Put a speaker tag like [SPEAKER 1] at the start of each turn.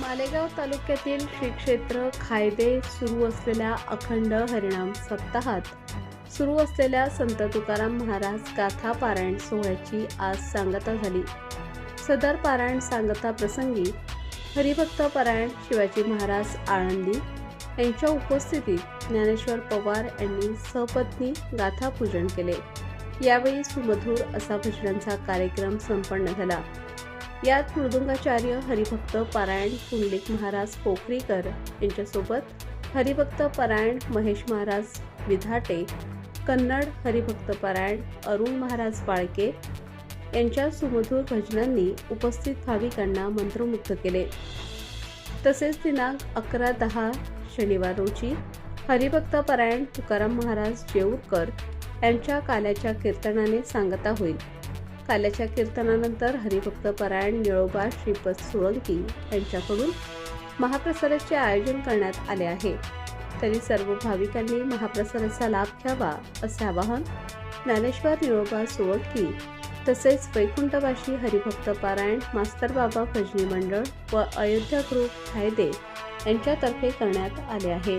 [SPEAKER 1] मालेगाव तालुक्यातील श्री क्षेत्र खायदे सुरू असलेल्या अखंड हरिणाम सप्ताहात सुरू असलेल्या संत तुकाराम महाराज गाथा पारायण सोहळ्याची आज सांगता झाली. सदर पारायण सांगता प्रसंगी हरिभक्त पारायण शिवाजी महाराज आळंदी यांच्या उपस्थितीत ज्ञानेश्वर पवार यांनी सहपत्नी गाथा पूजन केले. यावेळी सुमधूर असा भजनांचा कार्यक्रम संपन्न झाला. यात मृदुंगाचार्य हरिभक्त पारायण पुंडलिक महाराज पोखरीकर यांच्यासोबत हरिभक्त पारायण महेश महाराज विधाटे कन्नड हरिभक्त पारायण अरुण महाराज बाळके यांच्या सुमधूर भजनांनी उपस्थित भाविकांना मंत्रमुग्ध केले. तसेच दिनांक अकरा दहा शनिवार रोजी हरिभक्त पारायण तुकाराम महाराज जेऊरकर यांच्या काल्याच्या कीर्तनाने सांगता होईल. काल्याच्या कीर्तनानंतर हरिभक्त पारायण निळोबा श्रीपद सोळंकी यांच्याकडून महाप्रसादाचे आयोजन करण्यात आले आहे. तरी सर्व भाविकांनी महाप्रसादाचा लाभ घ्यावा असे आवाहन ज्ञानेश्वर निळोबा सोळंकी तसेच वैकुंठवाशी हरिभक्त पारायण मास्तर बाबा भजनी मंडळ व अयोध्या ग्रुप फायदे यांच्यातर्फे करण्यात आले आहे.